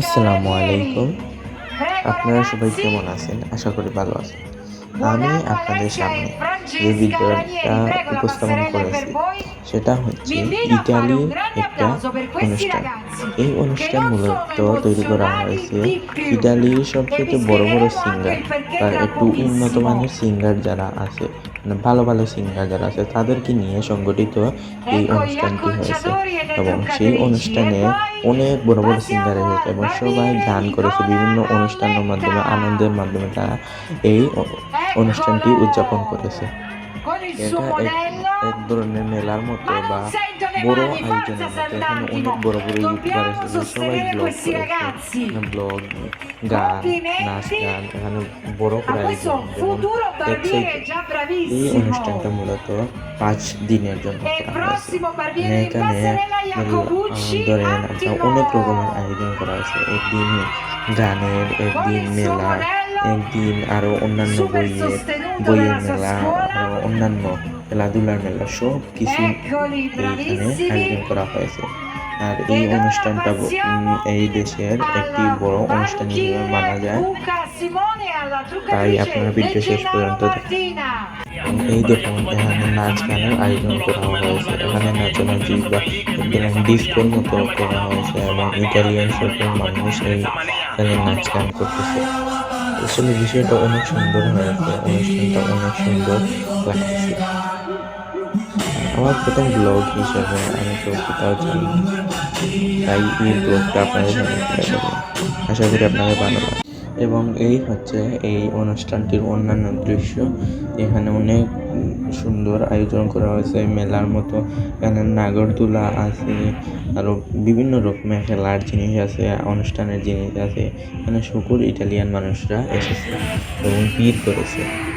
আসসালামু আলাইকুম। আপনারা সবাই কেমন আছেন? আশা করি ভালো আছেন। আমি আপনাদের সামনে যে ভিডিওটা উপস্থাপন করেছি, সেটা হচ্ছে ইতালির একটা অনুষ্ঠান। এই অনুষ্ঠান মূলত তৈরি করা হয়েছে ইতালির সবচেয়ে বড় বড় সিঙ্গার বা একটু উন্নত মানের সিঙ্গার যারা আছে। ভালো ভালো সিঙ্গার যারা আছে তাদেরকে নিয়ে সংগঠিত এই অনুষ্ঠানটি হয়েছে। এবং সেই অনুষ্ঠানে অনেক বড় বড় সিঙ্গার এসেছে এবং সবাই গান করেছে বিভিন্ন অনুষ্ঠানের মাধ্যমে আনন্দের মাধ্যমে তারা এই অনুষ্ঠানটি উদযাপন করেছে। এটা এক ধরনের মেলার মতো বা বড় আয়োজনের মতো এখানে অনেক বড় বড় ইউটিউবার এসেছে সবাই ব্লগ ব্লগ গান নাচ গান এখানে বড় করে আয়োজন এই অনুষ্ঠানটা মূলত পাঁচ দিনের জন্য করা এখানে ধরেন অনেক রকমের আয়োজন করা হয়েছে একদিন গানের একদিন মেলা একদিন আরও অন্যান্য বইয়ের বইয়ের মেলা অন্যান্য খেলাধুলার মেলা সব কিছু এইখানে আয়োজন করা হয়েছে। আর এই অনুষ্ঠানটা এই দেশের একটি বড় অনুষ্ঠান হিসেবে মানা যায়। তাই আপনারা ভিডিও শেষ পর্যন্ত এই দেখুন, এখানে নাচ গানের আয়োজন করা হয়েছে। এখানে নাচানাচি বা ডিস্কোর মতো করা হয়েছে এবং ইটালিয়ান সকল মানুষ এই এখানে নাচ গান করতেছে। আসলে বিষয়টা অনেক সুন্দর হয়েছে। অনুষ্ঠানটা অনেক সুন্দর লাগতেছে। আমার প্রথম ব্লগ হিসেবে আমি তো কোথাও জানি তাই এই ব্লগটা আপনাদের আশা করি আপনাদের ভালো লাগবে। এবং এই হচ্ছে এই অনুষ্ঠানটির অন্যান্য দৃশ্য। এখানে অনেক সুন্দর আয়োজন করা হয়েছে। মেলার মতো। এখানে নাগরদোলা আছে। আরও বিভিন্ন রকমের খেলার জিনিস আছে, অনুষ্ঠানের জিনিস আছে। এখানে সকল ইটালিয়ান মানুষরা এসেছে এবং ভিড় করেছে।